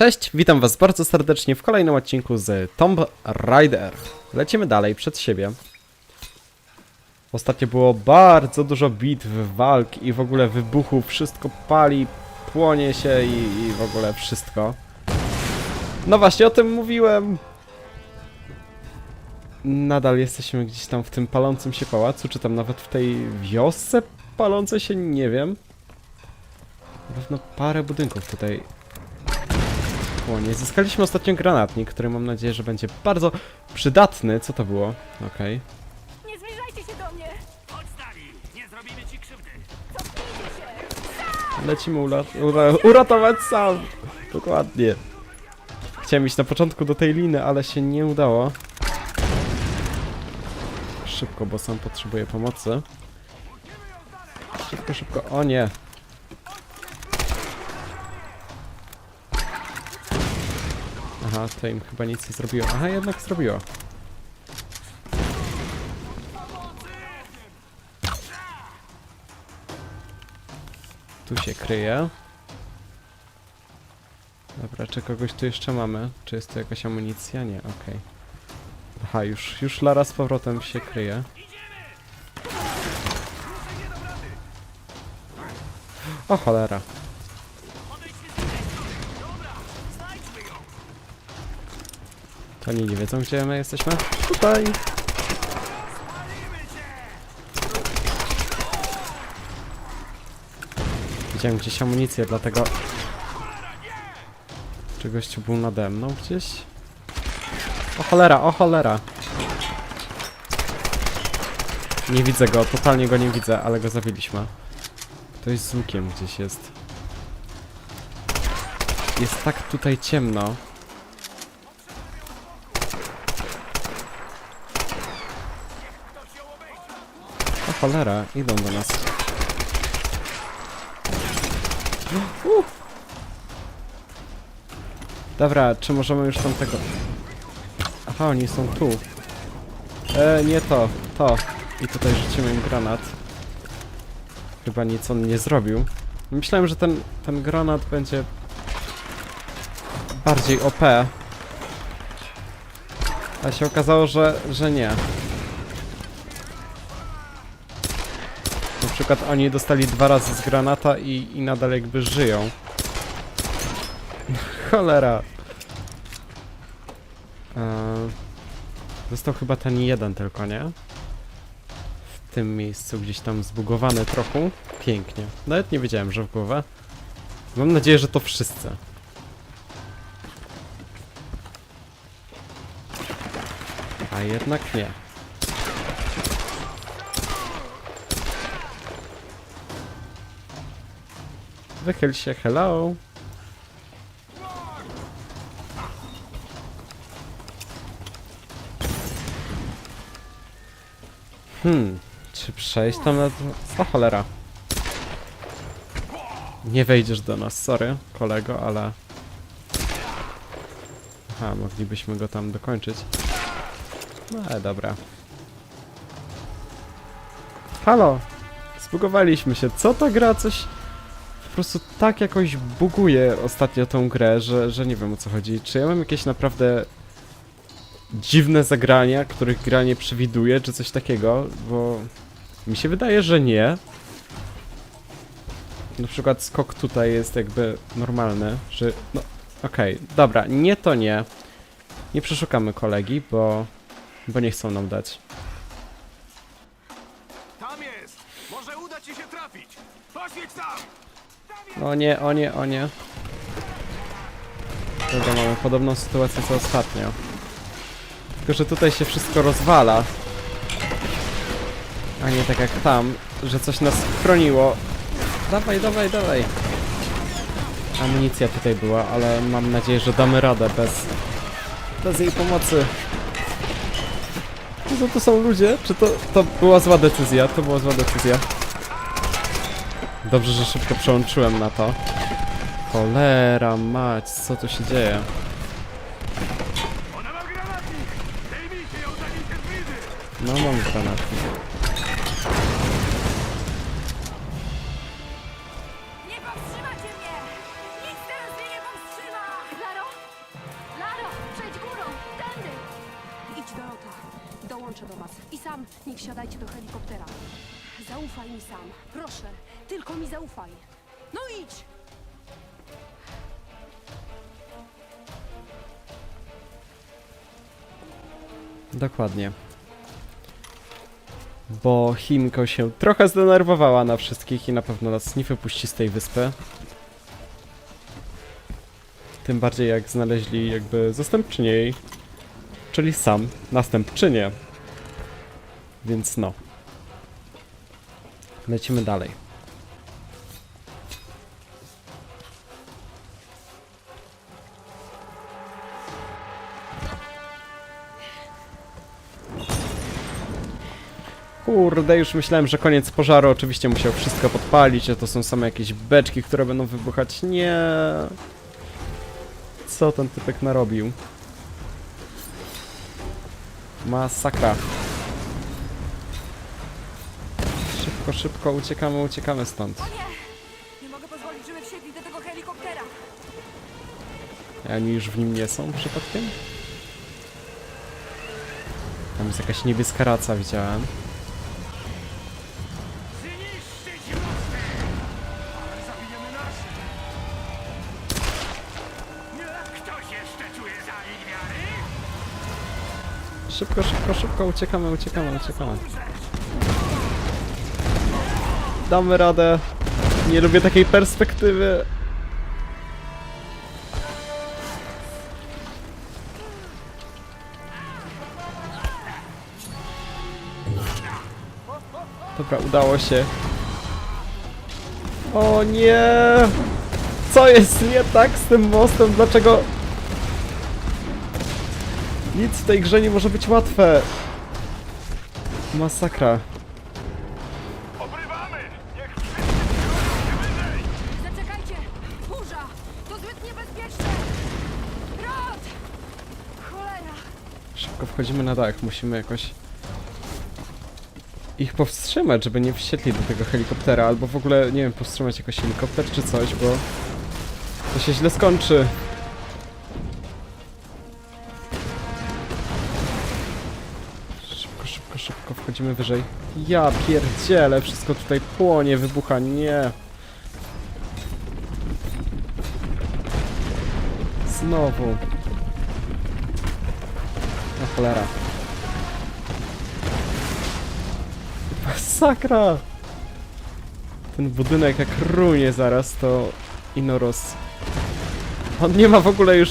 Cześć, witam was bardzo serdecznie w kolejnym odcinku z Tomb Raider. Lecimy dalej, przed siebie. Ostatnio było bardzo dużo bitw, walk i w ogóle wybuchów, wszystko pali, płonie się i, i w ogóle wszystko. No właśnie, o tym mówiłem. Nadal jesteśmy gdzieś tam w tym palącym się pałacu, czy tam nawet w tej wiosce palącej się, nie wiem. Na pewno parę budynków tutaj płonie. Zyskaliśmy ostatnio granatnik, który mam nadzieję, że będzie bardzo przydatny. Co to było? Okej. Nie zbliżajcie się do mnie! Odstali! Nie zrobimy ci krzywdy! Cofnijcie się! Lecimy ura ura uratować sam. Dokładnie. Chciałem iść na początku do tej liny, ale się nie udało. Szybko, bo sam potrzebuję pomocy. Szybko, szybko. O nie. Aha, to im chyba nic nie zrobiło. Aha, jednak zrobiło. Tu się kryje. Dobra, czy kogoś tu jeszcze mamy? Czy jest tu jakaś amunicja? Nie, okej. Aha, już, już Lara z powrotem się kryje. O cholera. Oni nie wiedzą, gdzie my jesteśmy? Tutaj! Widziałem gdzieś amunicję, dlatego... Czy gościu był nade mną gdzieś? O cholera, o cholera! Nie widzę go, totalnie go nie widzę, ale go zabiliśmy. Ktoś z łukiem gdzieś jest. Jest tak tutaj ciemno. Cholera, idą do nas. Uh. Dobra, czy możemy już tamtego... Aha, oni są tu. E, nie to, to. I tutaj rzucimy im granat. Chyba nic on nie zrobił. Myślałem, że ten, ten granat będzie bardziej OP. A się okazało, że, że nie. Przykład oni dostali dwa razy z granata i, i nadal jakby żyją. Cholera. Eee, został chyba ten jeden tylko, nie? W tym miejscu gdzieś tam zbugowany trochę. Pięknie. Nawet nie wiedziałem, że w głowę. Mam nadzieję, że to wszyscy. A jednak nie. Wychyl się, hello. Hmm, czy przejść tam na... O cholera. Nie wejdziesz do nas, sorry, kolego, ale... Aha, moglibyśmy go tam dokończyć. No ale dobra. Halo! Zbugowaliśmy się. Co ta gra? Coś... Prostu tak jakoś buguje ostatnio tą grę, że, że nie wiem o co chodzi. Czy ja mam jakieś naprawdę dziwne zagrania, których gra nie przewiduje, czy coś takiego? Bo mi się wydaje, że nie. Na przykład skok tutaj jest jakby normalny, że... No, okej, dobra, nie to nie. Nie przeszukamy kolegi, bo... bo nie chcą nam dać. O nie, o nie, o nie. Dobra, mamy podobną sytuację co ostatnio. Tylko, że tutaj się wszystko rozwala. A nie tak jak tam, że coś nas chroniło. Dawaj, dawaj, dawaj. Amunicja tutaj była, ale mam nadzieję, że damy radę bez... bez jej pomocy. To, to są ludzie? Czy to, to była zła decyzja? To była zła decyzja. Dobrze, że szybko przełączyłem na to. Cholera mać, co tu się dzieje? No mam granatnik. Dokładnie. Bo Chinko się trochę zdenerwowała na wszystkich i na pewno nas nie wypuści z tej wyspy. Tym bardziej jak znaleźli jakby zastępczynię jej, czyli sam następczynię. Więc no. Lecimy dalej. Kurde, już myślałem, że koniec pożaru. Oczywiście musiał wszystko podpalić, a to są same jakieś beczki, które będą wybuchać. Nie. Co ten typek narobił? Masakra. Szybko, szybko, uciekamy, uciekamy stąd. Nie! Nie mogę pozwolić, żeby wsiedli do tego helikoptera. A Oni już w nim nie są przypadkiem? Tam jest jakaś niebieska raca, widziałem. Szybko, szybko, szybko, uciekamy, uciekamy, uciekamy. Damy radę. Nie lubię takiej perspektywy. Dobra, udało się. O nie! Co jest nie tak z tym mostem? Dlaczego nic w tej grze nie może być łatwe. Masakra. Obrywamy! Niech wszyscy się wyżej! Zaczekajcie! Burza! To zbyt niebezpieczne! Rod! Cholera! Szybko wchodzimy na dach. Musimy jakoś ich powstrzymać, żeby nie wsiedli do tego helikoptera, albo w ogóle, nie wiem, powstrzymać jakoś helikopter czy coś, bo to się źle skończy. Wchodzimy wyżej. Ja pierdzielę, wszystko tutaj płonie, wybucha, nie. Znowu. No cholera. Masakra! Ten budynek jak runie zaraz, to Inoros. On nie ma w ogóle już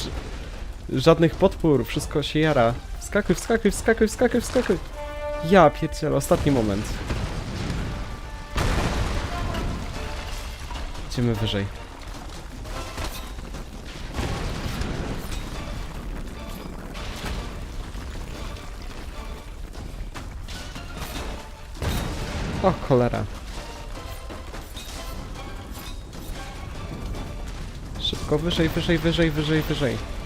żadnych podpór, wszystko się jara. Wskakuj, wskakuj, wskakuj, wskakuj, wskakuj. Ja pierdzielę, ostatni moment. Idziemy wyżej. O cholera. Szybko, wyżej, wyżej, wyżej, wyżej, wyżej.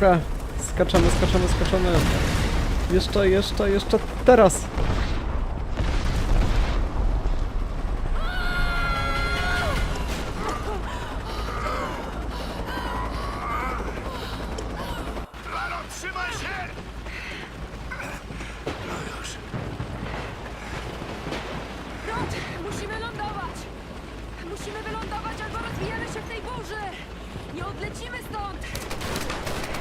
Dobra, skaczemy, skaczemy, skaczemy. Jeszcze, jeszcze, jeszcze teraz. Musimy lądować! Musimy wylądować albo rozwijemy się w tej burzy! Nie odlecimy stąd!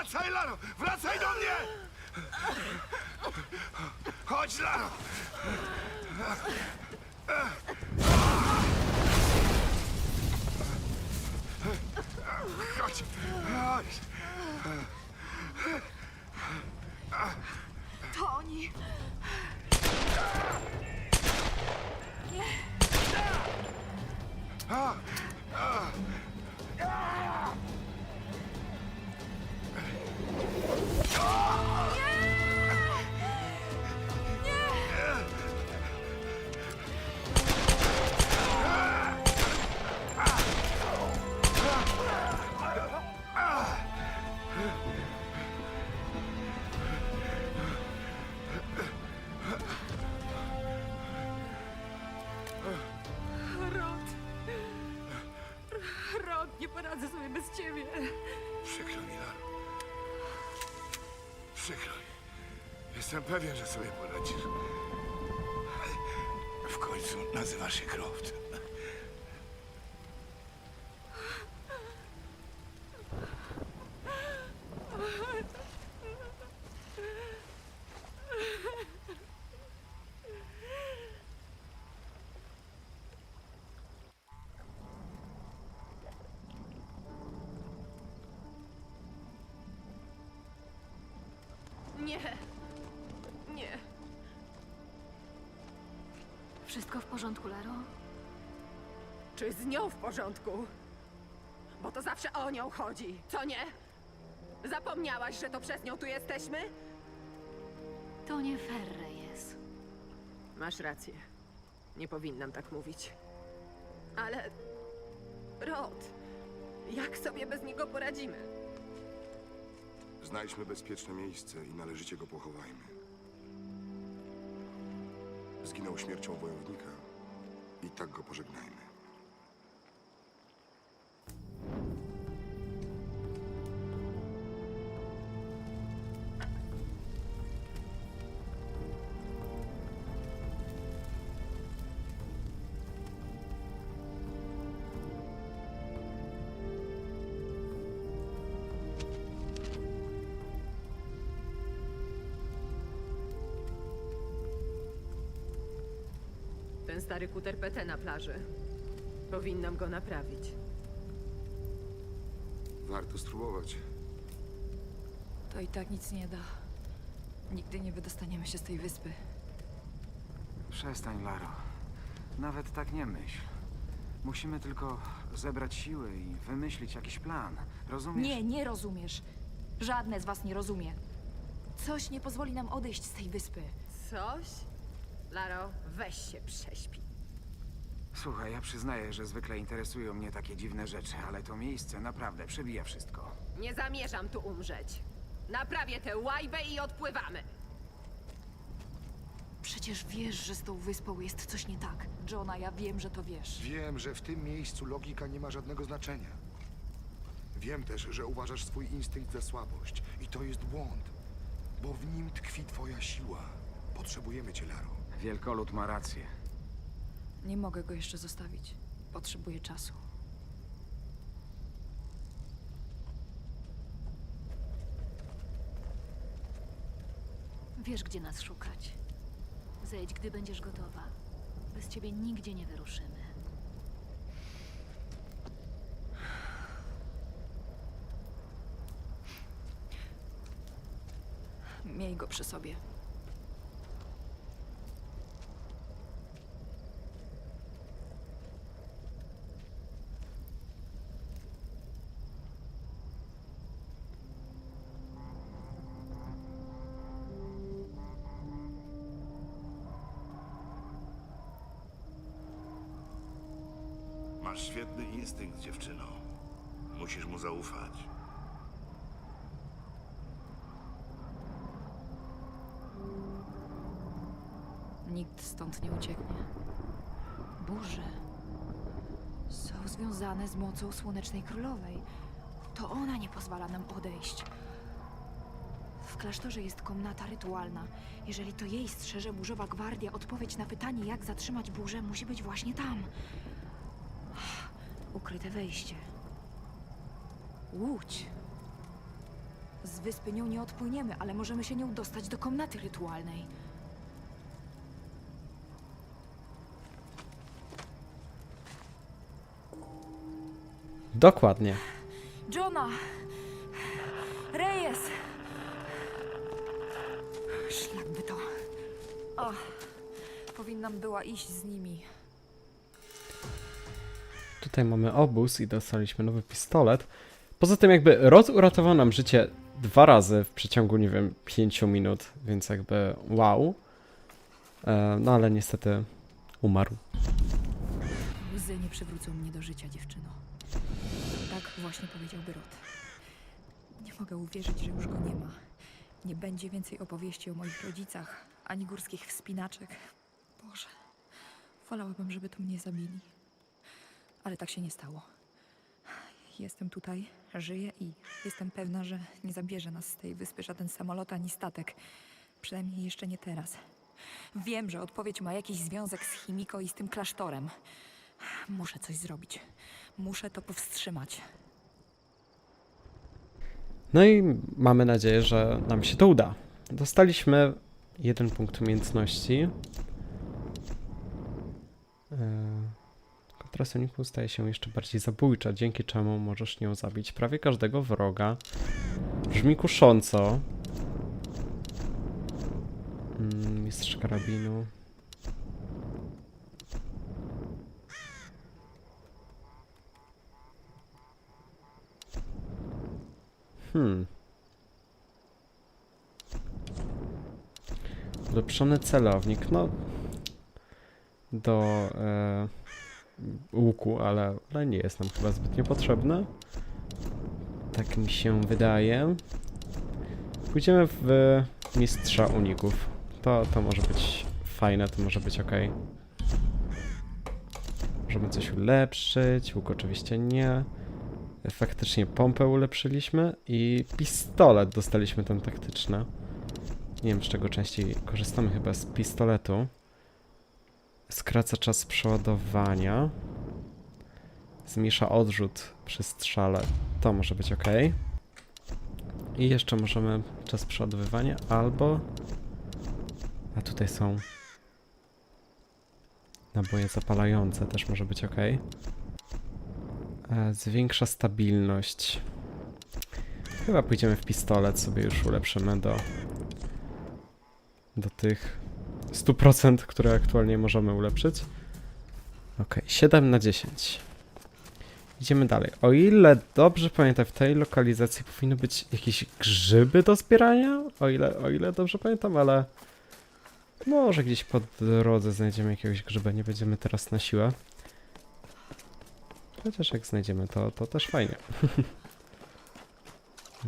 Wracaj, Laro! Wracaj do mnie! Chodź, Laro! Chodź! Chodź! To oni! Rod! Pewien, że sobie poradzisz. W końcu nazywasz się Croft. Nie. Wszystko w porządku, Laro? Czy z nią w porządku? Bo to zawsze o nią chodzi, co nie? Zapomniałaś, że to przez nią tu jesteśmy? To nie fair, Reyes. Masz rację. Nie powinnam tak mówić. Ale. Rod, jak sobie bez niego poradzimy? Znajdźmy bezpieczne miejsce i należycie go pochowajmy. Zginął śmiercią wojownika i tak go pożegnajmy. Ten stary kuter PT na plaży. Powinnam go naprawić. Warto spróbować. To i tak nic nie da. Nigdy nie wydostaniemy się z tej wyspy. Przestań, Laro. Nawet tak nie myśl. Musimy tylko zebrać siły i wymyślić jakiś plan. Rozumiesz? Nie, nie rozumiesz. Żadne z was nie rozumie. Coś nie pozwoli nam odejść z tej wyspy. Coś? Laro, weź się prześpi. Słuchaj, ja przyznaję, że zwykle interesują mnie takie dziwne rzeczy, ale to miejsce naprawdę przebija wszystko. Nie zamierzam tu umrzeć. Naprawię tę łajbę i odpływamy. Przecież wiesz, że z tą wyspą jest coś nie tak. Johna, ja wiem, że to wiesz. Wiem, że w tym miejscu logika nie ma żadnego znaczenia. Wiem też, że uważasz swój instynkt za słabość i to jest błąd, bo w nim tkwi twoja siła. Potrzebujemy cię, Laro. Wielkolud ma rację. Nie mogę go jeszcze zostawić. Potrzebuję czasu. Wiesz, gdzie nas szukać. Zejdź, gdy będziesz gotowa. Bez ciebie nigdzie nie wyruszymy. Miej go przy sobie. Masz świetny instynkt, dziewczyno. Musisz mu zaufać. Nikt stąd nie ucieknie. Burze są związane z mocą Słonecznej Królowej. To ona nie pozwala nam odejść. W klasztorze jest komnata rytualna. Jeżeli to jej strzeże burzowa gwardia, odpowiedź na pytanie, jak zatrzymać burzę, musi być właśnie tam. Ukryte wejście. Łódź. Z wyspy nią nie odpłyniemy, ale możemy się nią dostać do komnaty rytualnej. Dokładnie. Johna! Reyes! Szlak by to. O, powinnam była iść z nimi. Tutaj mamy obóz i dostaliśmy nowy pistolet. Poza tym jakby Rod uratował nam życie dwa razy w przeciągu, nie wiem, 5 minut, więc jakby wow. E, no ale niestety umarł. Łzy nie przywrócą mnie do życia, dziewczyno. Właśnie powiedziałby Rod. Nie mogę uwierzyć, że już go nie ma. Nie będzie więcej opowieści o moich rodzicach, ani górskich wspinaczek. Boże, wolałabym, żeby to mnie zabili. Ale tak się nie stało. Jestem tutaj, żyję i jestem pewna, że nie zabierze nas z tej wyspy żaden samolot ani statek. Przynajmniej jeszcze nie teraz. Wiem, że odpowiedź ma jakiś związek z Chimiko i z tym klasztorem. Muszę coś zrobić. Muszę to powstrzymać. No i mamy nadzieję, że nam się to uda. Dostaliśmy jeden punkt umiejętności. Yy, Kontra Soniku staje się jeszcze bardziej zabójcza, dzięki czemu możesz nią zabić prawie każdego wroga. Brzmi kusząco. Mm, Mistrz karabinu. Hmm. Ulepszony celownik, no do e, łuku, ale, ale nie jest nam chyba zbytnio potrzebne. Tak mi się wydaje. Pójdziemy w mistrza uników. To, to może być fajne, to może być ok. Możemy coś ulepszyć, łuk oczywiście nie. Faktycznie pompę ulepszyliśmy i pistolet dostaliśmy ten taktyczny. Nie wiem z czego częściej korzystamy, chyba z pistoletu. Skraca czas przeładowania. Zmniejsza odrzut przy strzale. To może być ok. I jeszcze możemy czas przeładowywania albo... A tutaj są naboje zapalające, też może być ok. E, Zwiększa stabilność. Chyba pójdziemy w pistolet, sobie już ulepszymy do, do tych 100%, które aktualnie możemy ulepszyć. Ok, 7 na 10. Idziemy dalej. O ile dobrze pamiętam, w tej lokalizacji powinny być jakieś grzyby do zbierania? O ile, o ile dobrze pamiętam, ale może gdzieś po drodze znajdziemy jakiegoś grzyba, nie będziemy teraz na siłę. Chociaż jak znajdziemy to, to też fajnie.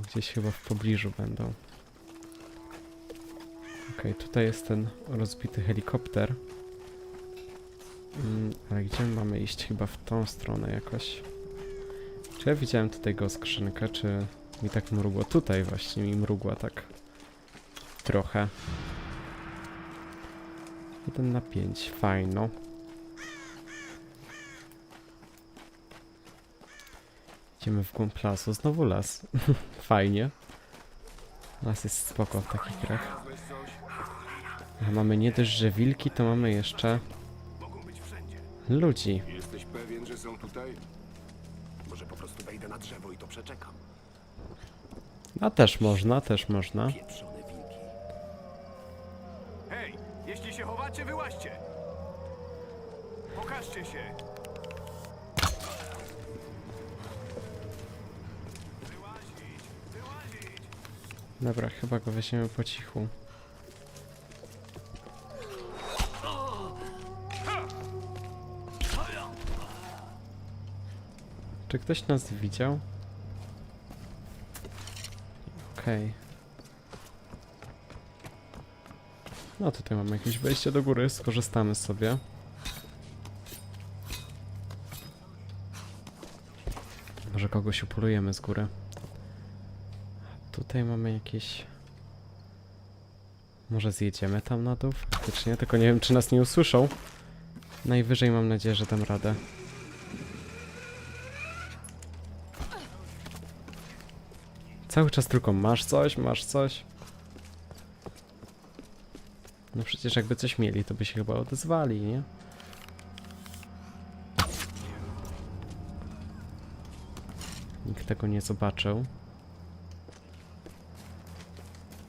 Gdzieś chyba w pobliżu będą. Okej, tutaj jest ten rozbity helikopter. Mm, ale gdzie my mamy iść? Chyba w tą stronę jakoś. Czy ja widziałem tutaj go skrzynkę, czy mi tak mrugło? Tutaj właśnie mi mrugła tak trochę. 1 na 5, fajno. Idziemy w głąb lasu, znowu las. Fajnie. Las jest spoko w takich grach. A mamy nie dość, że wilki, to mamy jeszcze ludzi. Jesteś pewien, że są tutaj? Może po prostu wejdę na drzewo i to przeczekam. A też można, też można. Pieprzone wilki. Hej, jeśli się chowacie, wyłaźcie! Pokażcie się! Dobra, chyba go weźmiemy po cichu. Czy ktoś nas widział? Okej. No tutaj mamy jakieś wejście do góry, skorzystamy sobie. Może kogoś upolujemy z góry. Tutaj mamy jakieś... Może zjedziemy tam na dół? Faktycznie, tylko nie wiem czy nas nie usłyszą. Najwyżej mam nadzieję, że dam radę. Cały czas tylko masz coś, masz coś. No przecież jakby coś mieli, to by się chyba odezwali, nie? Nikt tego nie zobaczył.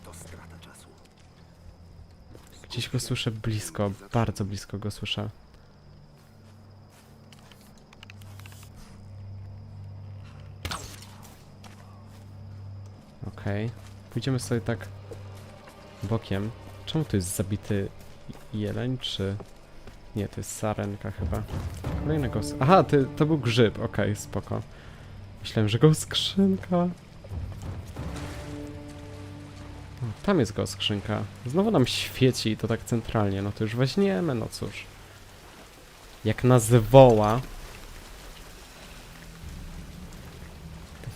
To strata czasu. Gdzieś go słyszę blisko, bardzo blisko go słyszę. Okej. Pójdziemy sobie tak bokiem. Czemu to jest zabity jeleń, czy... Nie, to jest sarenka chyba. Kolejnego... Aha, to był grzyb, okej, spoko. Myślałem, że go skrzynka. Tam jest go skrzynka. Znowu nam świeci i to tak centralnie. No to już weźmiemy, no cóż. Jak nas woła.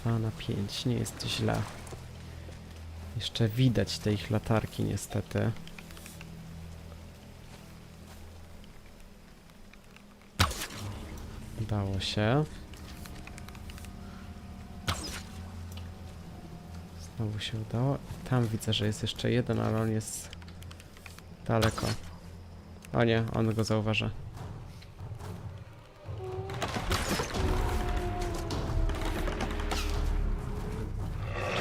2 na 5, nie jest źle. Jeszcze widać te ich latarki niestety. Udało się. Znowu się udało. Tam widzę, że jest jeszcze jeden, ale on jest daleko. O nie, on go zauważa.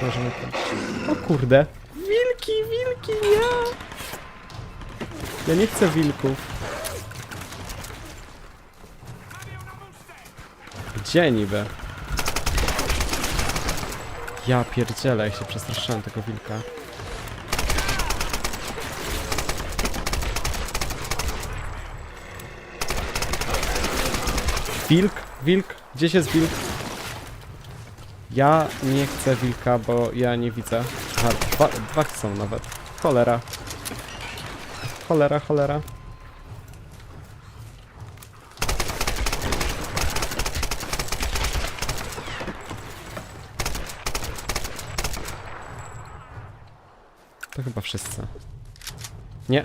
Możemy to... O kurde! Wilki, wilki, nie! Ja nie chcę wilków. Gdzie niby? Ja pierdzielę, jak się przestraszyłem tego wilka. Wilk? Wilk? Gdzieś jest wilk? Ja nie chcę wilka, bo ja nie widzę. Aha, dwa, dwa są nawet. Cholera. Cholera, cholera. To chyba wszyscy. Nie.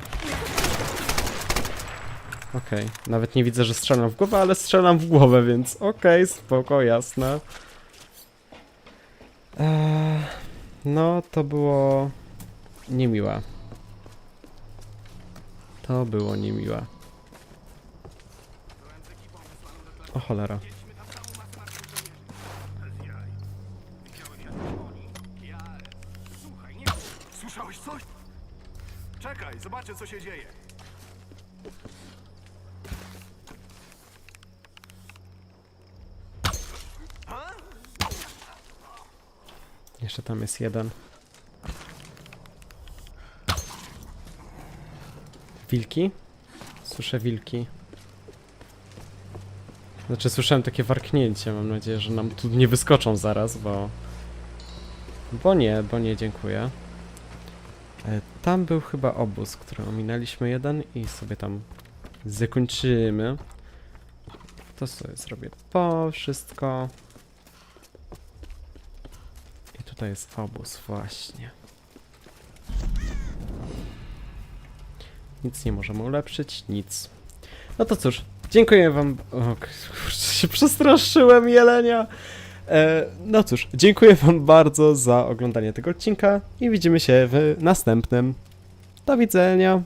Okej, nawet nie widzę, że strzelam w głowę, ale strzelam w głowę, więc okej, spoko, jasne. Eee, no, to było niemiłe. To było niemiłe. O cholera. Się dzieje. Jeszcze tam jest jeden. Wilki? Słyszę wilki. Znaczy słyszałem takie warknięcie, mam nadzieję, że nam tu nie wyskoczą zaraz, bo... Bo nie, bo nie, dziękuję. Tam był chyba obóz, który ominęliśmy jeden i sobie tam zakończymy. To sobie zrobię po wszystko. I tutaj jest obóz, właśnie. Nic nie możemy ulepszyć, nic. No to cóż, dziękuję wam... O, kurczę, się przestraszyłem jelenia! E, no cóż, dziękuję wam bardzo za oglądanie tego odcinka i widzimy się w następnym. Do widzenia!